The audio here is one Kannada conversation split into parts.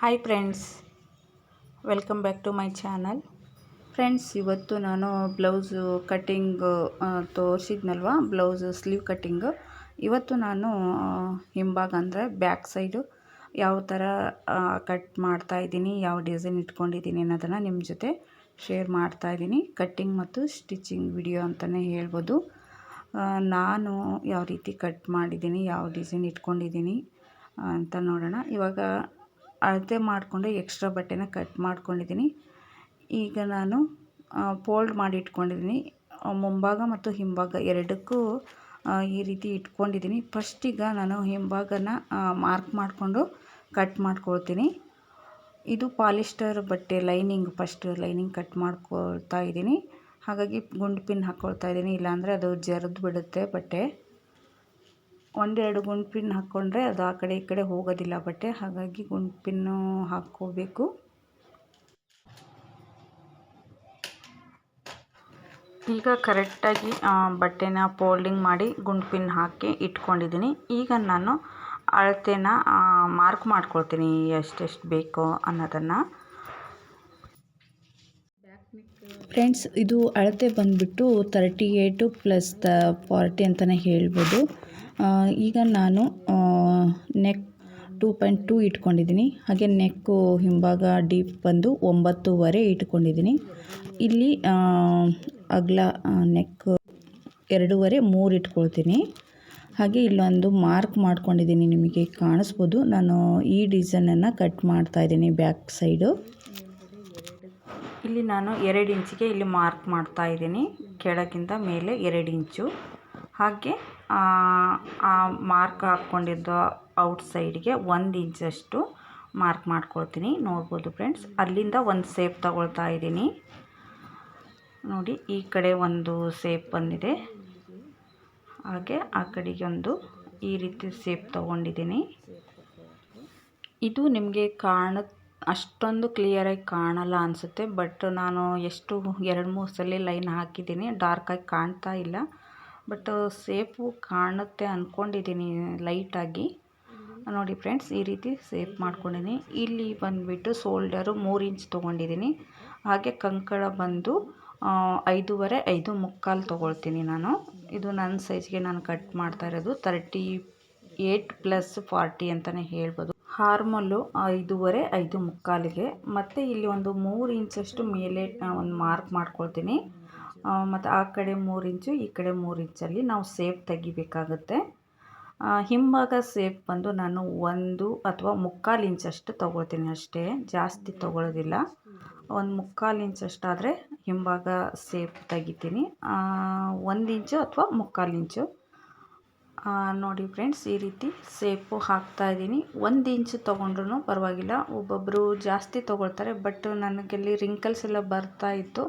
Hi friends welcome back to my channel friends ಇವತ್ತು ನಾನು ಬ್ಲೌಸು ಕಟ್ಟಿಂಗ್ ತೋರಿಸಿದ್ನಲ್ವ? ಬ್ಲೌಸ್ ಸ್ಲೀವ್ ಕಟ್ಟಿಂಗು ಇವತ್ತು ನಾನು ಹಿಂಭಾಗ ಅಂದರೆ ಬ್ಯಾಕ್ ಸೈಡು ಯಾವ ಥರ ಕಟ್ ಮಾಡ್ತಾ ಇದ್ದೀನಿ, ಯಾವ ಡಿಸೈನ್ ಇಟ್ಕೊಂಡಿದ್ದೀನಿ ಅನ್ನೋದನ್ನು ನಿಮ್ಮ ಜೊತೆ ಶೇರ್ ಮಾಡ್ತಾ ಇದ್ದೀನಿ. ಕಟ್ಟಿಂಗ್ ಮತ್ತು ಸ್ಟಿಚಿಂಗ್ ವಿಡಿಯೋ ಅಂತಲೇ ಹೇಳ್ಬೋದು. ನಾನು ಯಾವ ರೀತಿ ಕಟ್ ಮಾಡಿದ್ದೀನಿ, ಯಾವ ಡಿಸೈನ್ ಇಟ್ಕೊಂಡಿದ್ದೀನಿ ಅಂತ ನೋಡೋಣ. ಇವಾಗ ಅಳತೆ ಮಾಡಿಕೊಂಡು ಎಕ್ಸ್ಟ್ರಾ ಬಟ್ಟೆನ ಕಟ್ ಮಾಡ್ಕೊಂಡಿದ್ದೀನಿ. ಈಗ ನಾನು ಫೋಲ್ಡ್ ಮಾಡಿ ಇಟ್ಕೊಂಡಿದ್ದೀನಿ. ಮುಂಭಾಗ ಮತ್ತು ಹಿಂಭಾಗ ಎರಡಕ್ಕೂ ಈ ರೀತಿ ಇಟ್ಕೊಂಡಿದ್ದೀನಿ. ಫಸ್ಟಿಗ ನಾನು ಹಿಂಭಾಗನ ಮಾರ್ಕ್ ಮಾಡಿಕೊಂಡು ಕಟ್ ಮಾಡ್ಕೊಳ್ತೀನಿ. ಇದು ಪಾಲಿಸ್ಟರ್ ಬಟ್ಟೆ ಲೈನಿಂಗ್ ಫಸ್ಟ್ ಲೈನಿಂಗ್ ಕಟ್ ಮಾಡ್ಕೊಳ್ತಾ ಇದ್ದೀನಿ. ಹಾಗಾಗಿ ಗುಂಡು ಪಿನ್ ಹಾಕ್ಕೊಳ್ತಾ ಇದ್ದೀನಿ. ಇಲ್ಲಾಂದರೆ ಅದು ಜರಿದು ಬಿಡುತ್ತೆ ಬಟ್ಟೆ. ಒಂದೆರಡು ಗುಂಡು ಪಿನ್ ಹಾಕ್ಕೊಂಡ್ರೆ ಅದು ಆ ಕಡೆ ಈ ಕಡೆ ಹೋಗೋದಿಲ್ಲ ಬಟ್ಟೆ, ಹಾಗಾಗಿ ಗುಂಡು ಪಿನ್ನು ಹಾಕ್ಕೋಬೇಕು. ಈಗ ಕರೆಕ್ಟಾಗಿ ಬಟ್ಟೆನ ಫೋಲ್ಡಿಂಗ್ ಮಾಡಿ ಗುಂಡು ಪಿನ್ ಹಾಕಿ ಇಟ್ಕೊಂಡಿದ್ದೀನಿ. ಈಗ ನಾನು ಅಳತೆನ ಮಾರ್ಕ್ ಮಾಡ್ಕೊಳ್ತೀನಿ ಎಷ್ಟೆಷ್ಟು ಬೇಕು ಅನ್ನೋದನ್ನು. ಫ್ರೆಂಡ್ಸ್, ಇದು ಅಳತೆ ಬಂದುಬಿಟ್ಟು thirty eight plus the forty ಅಂತಲೇ ಹೇಳ್ಬೋದು. ಈಗ ನಾನು ನೆಕ್ ಟೂ ಪಾಯಿಂಟ್ ಟೂ ಇಟ್ಕೊಂಡಿದ್ದೀನಿ. ಹಾಗೆ ನೆಕ್ಕು ಹಿಂಭಾಗ ಡೀಪ್ ಬಂದು ಒಂಬತ್ತೂವರೆ ಇಟ್ಕೊಂಡಿದ್ದೀನಿ. ಇಲ್ಲಿ ಅಗ್ಲ ನೆಕ್ ಎರಡೂವರೆ ಮೂರು ಇಟ್ಕೊಳ್ತೀನಿ. ಹಾಗೆ ಇಲ್ಲೊಂದು ಮಾರ್ಕ್ ಮಾಡ್ಕೊಂಡಿದ್ದೀನಿ ನಿಮಗೆ ಕಾಣಿಸ್ಬೋದು. ನಾನು ಈ ಡಿಸೈನನ್ನು ಕಟ್ ಮಾಡ್ತಾ ಇದ್ದೀನಿ ಬ್ಯಾಕ್ ಸೈಡು ಇಲ್ಲಿ ನಾನು ಎರಡು ಇಂಚಿಗೆ ಇಲ್ಲಿ ಮಾರ್ಕ್ ಮಾಡ್ತಾ ಇದ್ದೀನಿ. ಕೆಳಗಿಂದ ಮೇಲೆ ಎರಡು ಇಂಚು ಹಾಗೆ ಆ, ಮಾರ್ಕ್ ಹಾಕ್ಕೊಂಡಿದ್ದ ಔಟ್ ಸೈಡ್ಗೆ ಒಂದು ಇಂಚಷ್ಟು ಮಾರ್ಕ್ ಮಾಡ್ಕೊಳ್ತೀನಿ. ನೋಡ್ಬೋದು ಫ್ರೆಂಡ್ಸ್ ಅಲ್ಲಿಂದ ಒಂದು ಸೇಪ್ ತಗೊಳ್ತಾ ಇದ್ದೀನಿ. ನೋಡಿ ಈ ಕಡೆ ಒಂದು ಸೇಪ್ ಬಂದಿದೆ. ಹಾಗೆ ಆ ಕಡೆಗೆ ಒಂದು ಈ ರೀತಿ ಸೇಪ್ ತಗೊಂಡಿದ್ದೀನಿ. ಇದು ನಿಮಗೆ ಕಾಣ ಅಷ್ಟೊಂದು ಕ್ಲಿಯರಾಗಿ ಕಾಣಲ್ಲ ಅನಿಸುತ್ತೆ ಬಟ್ ನಾನು ಎಷ್ಟು ಎರಡು ಮೂರು ಸಲ ಲೈನ್ ಹಾಕಿದ್ದೀನಿ ಡಾರ್ಕಾಗಿ ಕಾಣ್ತಾ ಇಲ್ಲ. ಬಟ್ ಸೇಪು ಕಾಣುತ್ತೆ ಅಂದ್ಕೊಂಡಿದ್ದೀನಿ ಲೈಟಾಗಿ. ನೋಡಿ ಫ್ರೆಂಡ್ಸ್ ಈ ರೀತಿ ಸೇಪ್ ಮಾಡ್ಕೊಂಡಿದ್ದೀನಿ ಇಲ್ಲಿ ಬಂದುಬಿಟ್ಟು ಸೋಲ್ಡರು ಮೂರು ಇಂಚ್ ತೊಗೊಂಡಿದ್ದೀನಿ ಹಾಗೆ ಕಂಕಳ ಬಂದು ಐದೂವರೆ ಐದು ಮುಕ್ಕಾಲು ತೊಗೊಳ್ತೀನಿ ನಾನು. ಇದು ನನ್ನ ಸೈಜ್ಗೆ ನಾನು ಕಟ್ ಮಾಡ್ತಾ ಇರೋದು ತರ್ಟಿ ಏಯ್ಟ್ ಪ್ಲಸ್ ಫಾರ್ಟಿ ಅಂತಲೇ ಹೇಳ್ಬೋದು. ಹಾರ್ಮಲ್ಲು ಐದೂವರೆ ಐದು ಮುಕ್ಕಾಲಿಗೆ. ಮತ್ತು ಇಲ್ಲಿ ಒಂದು ಮೂರು ಇಂಚಷ್ಟು ಮೇಲೆ ಒಂದು ಮಾರ್ಕ್ ಮಾಡ್ಕೊಳ್ತೀನಿ. ಮತ್ತು ಆ ಕಡೆ ಮೂರು ಇಂಚು, ಈ ಕಡೆ ಮೂರು ಇಂಚಲ್ಲಿ ನಾವು ಸೇಪ್ ತೆಗಿಬೇಕಾಗುತ್ತೆ. ಹಿಂಭಾಗ ಸೇಪ್ ಬಂದು ನಾನು ಒಂದು ಅಥವಾ ಮುಕ್ಕಾಲು ಇಂಚಷ್ಟು ತೊಗೊಳ್ತೀನಿ ಅಷ್ಟೇ, ಜಾಸ್ತಿ ತೊಗೊಳ್ಳೋದಿಲ್ಲ. ಒಂದು ಮುಕ್ಕಾಲು ಇಂಚಷ್ಟಾದರೆ ಹಿಂಭಾಗ ಸೇಪ್ ತೆಗಿತೀನಿ. ಒಂದು ಇಂಚು ಅಥವಾ ಮುಕ್ಕಾಲು ಇಂಚು. ನೋಡಿ ಫ್ರೆಂಡ್ಸ್, ಈ ರೀತಿ ಸೇಪು ಹಾಕ್ತಾ ಇದ್ದೀನಿ. ಒಂದು ಇಂಚು ತೊಗೊಂಡ್ರು ಪರವಾಗಿಲ್ಲ. ಒಬ್ಬೊಬ್ಬರು ಜಾಸ್ತಿ ತೊಗೊಳ್ತಾರೆ, ಬಟ್ ನನಗಲ್ಲಿ ರಿಂಕಲ್ಸ್ ಎಲ್ಲ ಬರ್ತಾ ಇತ್ತು.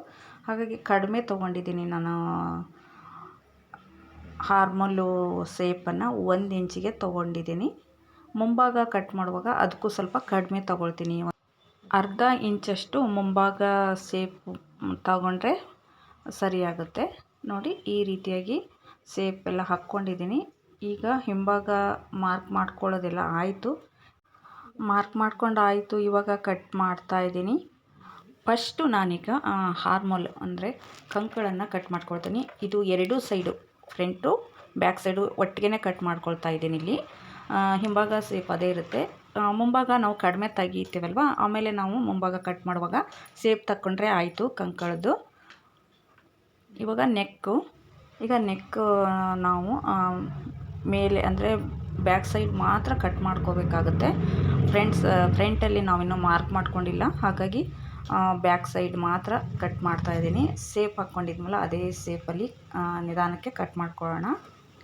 ಹಾಗಾಗಿ ಕಡಿಮೆ ತೊಗೊಂಡಿದ್ದೀನಿ ನಾನು ಹಾರ್ಮಲ್ಲು ಸೇಪನ್ನು ಒಂದು ಇಂಚಿಗೆ ತೊಗೊಂಡಿದ್ದೀನಿ. ಮುಂಭಾಗ ಕಟ್ ಮಾಡುವಾಗ ಅದಕ್ಕೂ ಸ್ವಲ್ಪ ಕಡಿಮೆ ತೊಗೊಳ್ತೀನಿ. ಅರ್ಧ ಇಂಚಷ್ಟು ಮುಂಭಾಗ ಸೇಪ್ ತಗೊಂಡ್ರೆ ಸರಿಯಾಗುತ್ತೆ ನೋಡಿ, ಈ ರೀತಿಯಾಗಿ ಸೇಪ್ ಎಲ್ಲ ಹಾಕ್ಕೊಂಡಿದ್ದೀನಿ. ಈಗ ಹಿಂಭಾಗ ಮಾರ್ಕ್ ಮಾಡ್ಕೊಳ್ಳೋದೆಲ್ಲ ಆಯಿತು. ಮಾರ್ಕ್ ಮಾಡ್ಕೊಂಡು ಆಯಿತು ಇವಾಗ ಕಟ್ ಮಾಡ್ತಾ ಇದ್ದೀನಿ. ಫಸ್ಟು ನಾನೀಗ ಹಾರ್ಮೋಲ್ ಅಂದರೆ ಕಂಕಳನ್ನು ಕಟ್ ಮಾಡ್ಕೊಳ್ತೀನಿ. ಇದು ಎರಡೂ ಸೈಡು, ಫ್ರಂಟು, ಬ್ಯಾಕ್ ಸೈಡು ಒಟ್ಟಿಗೆ ಕಟ್ ಮಾಡ್ಕೊಳ್ತಾ ಇದ್ದೀನಿ ಇಲ್ಲಿ. ಹಿಂಭಾಗ ಸೇಫ್ ಅದೇ ಇರುತ್ತೆ. ಮುಂಭಾಗ ನಾವು ಕಡಿಮೆ ತೆಗಿತೀವಲ್ವ? ಆಮೇಲೆ ನಾವು ಮುಂಭಾಗ ಕಟ್ ಮಾಡುವಾಗ ಸೇಫ್ ತಕ್ಕೊಂಡ್ರೆ ಆಯಿತು ಕಂಕಳದ್ದು. ಇವಾಗ ನೆಕ್ಕು, ಈಗ ನೆಕ್ ನಾವು ಮೇಲೆ ಅಂದರೆ ಬ್ಯಾಕ್ ಸೈಡ್ ಮಾತ್ರ ಕಟ್ ಮಾಡ್ಕೋಬೇಕಾಗುತ್ತೆ. ಫ್ರೆಂಡ್ಸ್ ಫ್ರಂಟಲ್ಲಿ ನಾವಿನ್ನೂ ಮಾರ್ಕ್ ಮಾಡ್ಕೊಂಡಿಲ್ಲ. ಹಾಗಾಗಿ ಬ್ಯಾಕ್ ಸೈಡ್ ಮಾತ್ರ ಕಟ್ ಮಾಡ್ತಾ ಇದ್ದೀನಿ. ಸೇಪ್ ಹಾಕ್ಕೊಂಡಿದ್ಮಲ್ಲ ಅದೇ ಸೇಪಲ್ಲಿ ನಿಧಾನಕ್ಕೆ ಕಟ್ ಮಾಡ್ಕೊಳ್ಳೋಣ.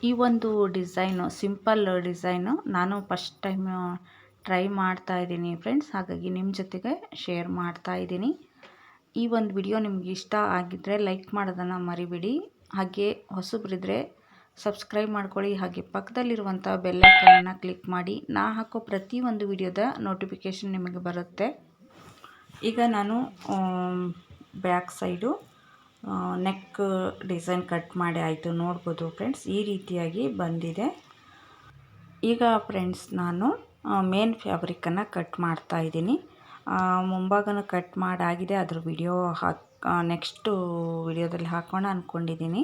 ಈ ಒಂದು ಡಿಸೈನು, ಸಿಂಪಲ್ ಡಿಸೈನು ನಾನು ಫಸ್ಟ್ ಟೈಮ್ ಟ್ರೈ ಮಾಡ್ತಾ ಇದ್ದೀನಿ ಫ್ರೆಂಡ್ಸ್. ಹಾಗಾಗಿ ನಿಮ್ಮ ಜೊತೆಗೆ ಶೇರ್ ಮಾಡ್ತಾ ಇದ್ದೀನಿ. ಈ ಒಂದು ವಿಡಿಯೋ ನಿಮ್ಗೆ ಇಷ್ಟ ಆಗಿದ್ದರೆ ಲೈಕ್ ಮಾಡೋದನ್ನು ಮರಿಬಿಡಿ. ಹಾಗೆ ಹೊಸಬ್ರಿದ್ರೆ ಸಬ್ಸ್ಕ್ರೈಬ್ ಮಾಡ್ಕೊಳ್ಳಿ. ಹಾಗೆ ಪಕ್ಕದಲ್ಲಿರುವಂಥ ಬೆಲ್ಲೈಕನನ್ನು ಕ್ಲಿಕ್ ಮಾಡಿ. ನಾ ಹಾಕೋ ಪ್ರತಿಯೊಂದು ವಿಡಿಯೋದ ನೋಟಿಫಿಕೇಷನ್ ನಿಮಗೆ ಬರುತ್ತೆ. ಈಗ ನಾನು back side neck design cut ಮಾಡಿ ಆಯಿತು. ನೋಡ್ಬೋದು ಫ್ರೆಂಡ್ಸ್, ಈ ರೀತಿಯಾಗಿ ಬಂದಿದೆ. ಈಗ ಫ್ರೆಂಡ್ಸ್, ನಾನು ಮೇನ್ ಫ್ಯಾಬ್ರಿಕ್ಕನ್ನು ಕಟ್ ಮಾಡ್ತಾ ಇದ್ದೀನಿ. ಮುಂಭಾಗನ ಕಟ್ ಮಾಡಾಗಿದೆ. ಅದ್ರ ವಿಡಿಯೋ ಹಾಕಿ ನೆಕ್ಸ್ಟು ವಿಡಿಯೋದಲ್ಲಿ ಹಾಕೋಣ ಅಂದ್ಕೊಂಡಿದ್ದೀನಿ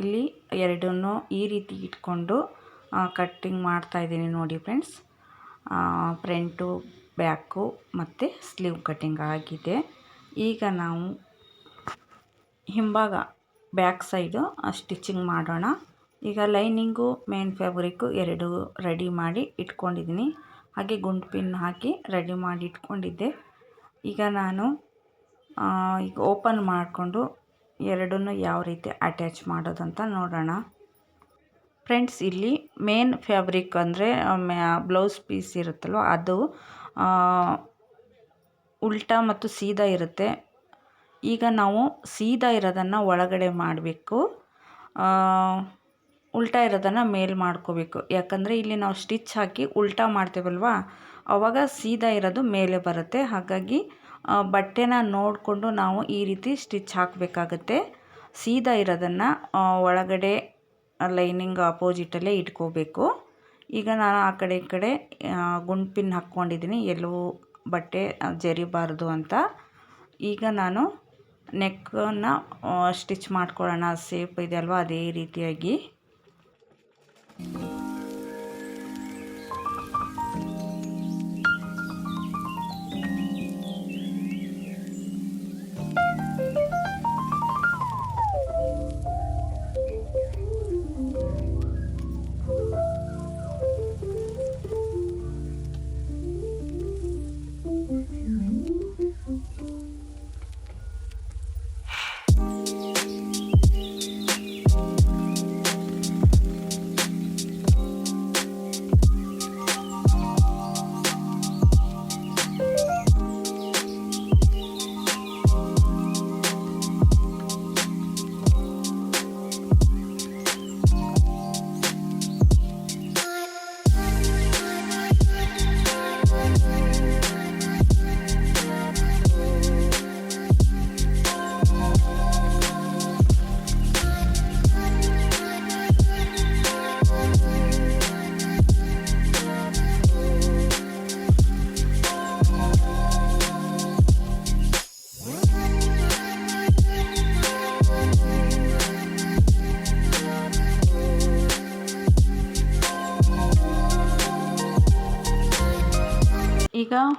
ಇಲ್ಲಿ ಎರಡನ್ನು ಈ ರೀತಿ ಇಟ್ಕೊಂಡು ಕಟ್ಟಿಂಗ್ ಮಾಡ್ತಾ ಇದ್ದೀನಿ ನೋಡಿ ಫ್ರೆಂಡ್ಸ್. ಫ್ರಂಟು ಬ್ಯಾಕು ಮತ್ತು ಸ್ಲೀವ್ ಕಟ್ಟಿಂಗ್ ಆಗಿದೆ. ಈಗ ನಾವು ಹಿಂಭಾಗ ಬ್ಯಾಕ್ ಸೈಡು ಸ್ಟಿಚಿಂಗ್ ಮಾಡೋಣ. ಈಗ ಲೈನಿಂಗು, ಮೇನ್ ಫ್ಯಾಬ್ರಿಕ್ಕು ಎರಡು ರೆಡಿ ಮಾಡಿ ಇಟ್ಕೊಂಡಿದ್ದೀನಿ. ಹಾಗೆ ಗುಂಡು ಪಿನ್ ಹಾಕಿ ರೆಡಿ ಮಾಡಿ ಇಟ್ಕೊಂಡಿದ್ದೆ. ಈಗ ನಾನು ಈಗ ಓಪನ್ ಮಾಡಿಕೊಂಡು ಎರಡನ್ನು ಯಾವ ರೀತಿ ಅಟ್ಯಾಚ್ ಮಾಡೋದಂತ ನೋಡೋಣ. ಫ್ರೆಂಡ್ಸ್, ಇಲ್ಲಿ ಮೇನ್ ಫ್ಯಾಬ್ರಿಕ್ ಅಂದರೆ ಬ್ಲೌಸ್ ಪೀಸ್ ಇರುತ್ತಲ್ವ, ಅದು ಉಲ್ಟಾ ಮತ್ತು ಸೀದಾ ಇರುತ್ತೆ. ಈಗ ನಾವು ಸೀದಾ ಇರೋದನ್ನು ಒಳಗಡೆ ಮಾಡಬೇಕು. ಉಲ್ಟಾ ಇರೋದನ್ನು ಮೇಲ್ ಮಾಡ್ಕೋಬೇಕು. ಯಾಕಂದರೆ ಇಲ್ಲಿ ನಾವು ಸ್ಟಿಚ್ ಹಾಕಿ ಉಲ್ಟಾ ಮಾಡ್ತೇವಲ್ವ? ಆವಾಗ ಸೀದಾ ಇರೋದು ಮೇಲೆ ಬರುತ್ತೆ. ಹಾಗಾಗಿ ಬಟ್ಟೆನ ನೋಡಿಕೊಂಡು ನಾವು ಈ ರೀತಿ ಸ್ಟಿಚ್ ಹಾಕಬೇಕಾಗತ್ತೆ. ಸೀದಾ ಇರೋದನ್ನು ಒಳಗಡೆ ಲೈನಿಂಗ್ ಅಪೋಸಿಟಲ್ಲೇ ಇಟ್ಕೋಬೇಕು. ಈಗ ನಾನು ಆ ಕಡೆ ಈ ಕಡೆ ಗುಂಡು ಪಿನ್ ಹಾಕ್ಕೊಂಡಿದ್ದೀನಿ. ಎಲ್ಲೂ ಬಟ್ಟೆ ಜರಿಬಾರದು ಅಂತ. ಈಗ ನಾನು ನೆಕ್ಕನ್ನು ಸ್ಟಿಚ್ ಮಾಡ್ಕೊಳ್ಳೋಣ. ಸೇಪ್ ಇದೆ ಅಲ್ವಾ ಅದೇ ರೀತಿಯಾಗಿ.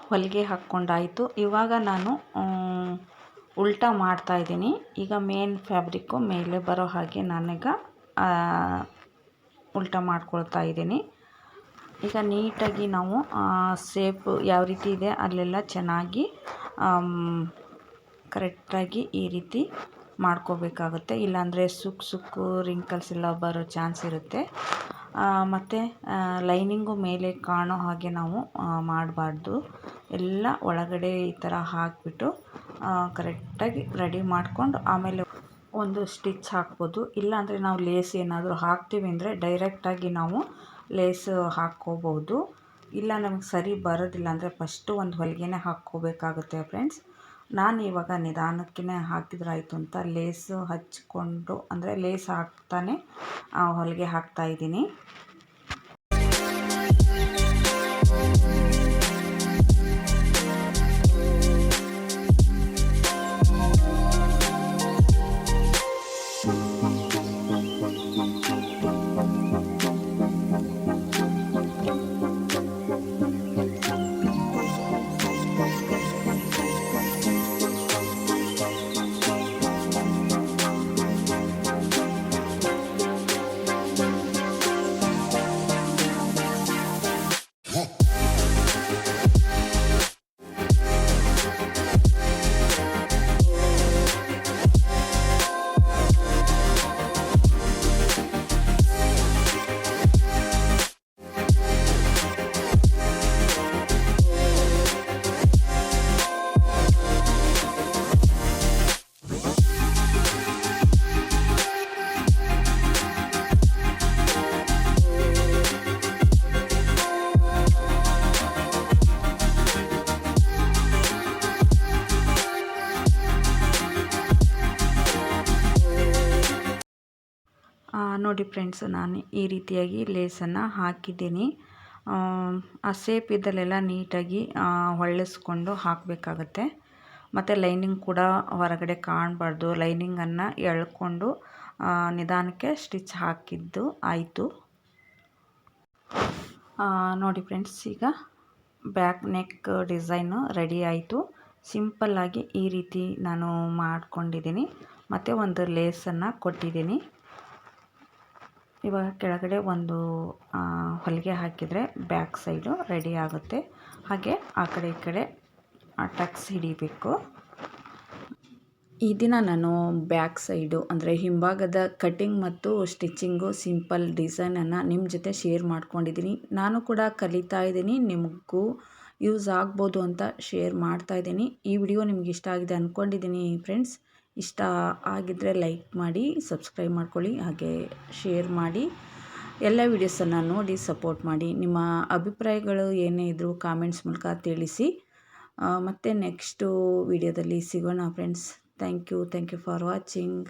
ಹೊಲಿಗೆ ಹಾಕ್ಕೊಂಡಾಯಿತು. ಇವಾಗ ನಾನು ಉಲ್ಟಾ ಮಾಡ್ತಾ ಇದ್ದೀನಿ. ಈಗ ಮೇನ್ ಫ್ಯಾಬ್ರಿಕ್ಕು ಮೇಲೆ ಬರೋ ಹಾಗೆ ನಾನೀಗ ಉಲ್ಟಾ ಮಾಡ್ಕೊಳ್ತಾ ಇದ್ದೀನಿ. ಈಗ ನೀಟಾಗಿ ನಾವು ಸೇಪ್ ಯಾವ ರೀತಿ ಇದೆ ಅಲ್ಲೆಲ್ಲ ಚೆನ್ನಾಗಿ ಕರೆಕ್ಟಾಗಿ ಈ ರೀತಿ ಮಾಡ್ಕೋಬೇಕಾಗುತ್ತೆ. ಇಲ್ಲಾಂದರೆ ಸುಕ್ಕು ಸುಕ್ಕು ರಿಂಕಲ್ಸ್ ಎಲ್ಲ ಬರೋ ಚಾನ್ಸ್ ಇರುತ್ತೆ. ಮತ್ತು ಲೈನಿಂಗು ಮೇಲೆ ಕಾಣೋ ಹಾಗೆ ನಾವು ಮಾಡಬಾರ್ದು. ಎಲ್ಲ ಒಳಗಡೆ ಈ ಥರ ಹಾಕಿಬಿಟ್ಟು ಕರೆಕ್ಟಾಗಿ ರೆಡಿ ಮಾಡಿಕೊಂಡು ಆಮೇಲೆ ಒಂದು ಸ್ಟಿಚ್ ಹಾಕ್ಬೋದು. ಇಲ್ಲಾಂದರೆ ನಾವು ಲೇಸ್ ಏನಾದರೂ ಹಾಕ್ತೀವಿ ಅಂದರೆ ಡೈರೆಕ್ಟಾಗಿ ನಾವು ಲೇಸ್ ಹಾಕ್ಕೋಬೋದು. ಇಲ್ಲ, ನಮಗೆ ಸರಿ ಬರೋದಿಲ್ಲ ಅಂದರೆ ಫಸ್ಟು ಒಂದು ಹೊಲಿಗೆನೇ ಹಾಕ್ಕೋಬೇಕಾಗುತ್ತೆ, ಫ್ರೆಂಡ್ಸ್. ನಾನು ಇವಾಗ ನಿಧಾನಕ್ಕೆ ಹಾಕಿದ್ರಾಯ್ತು ಅಂತ ಲೇಸು ಹಚ್ಚಿಕೊಂಡು ಅಂದರೆ ಲೇಸ್ ಹಾಕ್ತಾನೆ ಹೊಲಿಗೆ ಹಾಕ್ತಾಯಿದ್ದೀನಿ ನೋಡಿ ಫ್ರೆಂಡ್ಸ್, ನಾನು ಈ ರೀತಿಯಾಗಿ ಲೇಸನ್ನು ಹಾಕಿದ್ದೀನಿ. ಆ ಸೇಪ್ ಇದ್ದಲ್ಲೆಲ್ಲ ನೀಟಾಗಿ ಹೊಳ್ಳಿಸ್ಕೊಂಡು ಹಾಕಬೇಕಾಗತ್ತೆ. ಮತ್ತು ಲೈನಿಂಗ್ ಕೂಡ ಹೊರಗಡೆ ಕಾಣಬಾರ್ದು. ಲೈನಿಂಗನ್ನು ಎಳ್ಕೊಂಡು ನಿಧಾನಕ್ಕೆ ಸ್ಟಿಚ್ ಹಾಕಿದ್ದು ಆಯಿತು. ನೋಡಿ ಫ್ರೆಂಡ್ಸ್, ಈಗ ಬ್ಯಾಕ್ ನೆಕ್ ಡಿಸೈನು ರೆಡಿ ಆಯಿತು. ಸಿಂಪಲ್ಲಾಗಿ ಈ ರೀತಿ ನಾನು ಮಾಡ್ಕೊಂಡಿದ್ದೀನಿ. ಮತ್ತು ಒಂದು ಲೇಸನ್ನು ಕೊಟ್ಟಿದ್ದೀನಿ. ಇವಾಗ ಕೆಳಗಡೆ ಒಂದು ಹೊಲಿಗೆ ಹಾಕಿದರೆ ಬ್ಯಾಕ್ ಸೈಡು ರೆಡಿ ಆಗುತ್ತೆ. ಹಾಗೆ ಆ ಕಡೆ ಈ ಕಡೆ ಟಕ್ಸ್ ಹಿಡಿಬೇಕು. ಈ ದಿನ ನಾನು ಬ್ಯಾಕ್ ಸೈಡು, ಅಂದರೆ ಹಿಂಭಾಗದ ಕಟ್ಟಿಂಗ್ ಮತ್ತು ಸ್ಟಿಚ್ಚಿಂಗು ಸಿಂಪಲ್ ಡಿಸೈನನ್ನು ನಿಮ್ಮ ಜೊತೆ ಶೇರ್ ಮಾಡ್ಕೊಂಡಿದ್ದೀನಿ. ನಾನು ಕೂಡ ಕಲಿತಾ ಇದ್ದೀನಿ, ನಿಮಗೂ ಯೂಸ್ ಆಗ್ಬೋದು ಅಂತ ಶೇರ್ ಮಾಡ್ತಾ ಇದ್ದೀನಿ. ಈ ವಿಡಿಯೋ ನಿಮ್ಗೆ ಇಷ್ಟ ಆಗಿದೆ ಅಂದ್ಕೊಂಡಿದ್ದೀನಿ ಫ್ರೆಂಡ್ಸ್. ಇಷ್ಟ ಆಗಿದ್ದರೆ ಲೈಕ್ ಮಾಡಿ, ಸಬ್ಸ್ಕ್ರೈಬ್ ಮಾಡ್ಕೊಳ್ಳಿ, ಹಾಗೆ ಶೇರ್ ಮಾಡಿ. ಎಲ್ಲ ವೀಡಿಯೋಸನ್ನು ನೋಡಿ ಸಪೋರ್ಟ್ ಮಾಡಿ. ನಿಮ್ಮ ಅಭಿಪ್ರಾಯಗಳು ಏನೇ ಇದ್ದರೂ ಕಾಮೆಂಟ್ಸ್ ಮೂಲಕ ತಿಳಿಸಿ. ಮತ್ತು ನೆಕ್ಸ್ಟು ವಿಡಿಯೋದಲ್ಲಿ ಸಿಗೋಣ, friends. Thank you thank you for watching.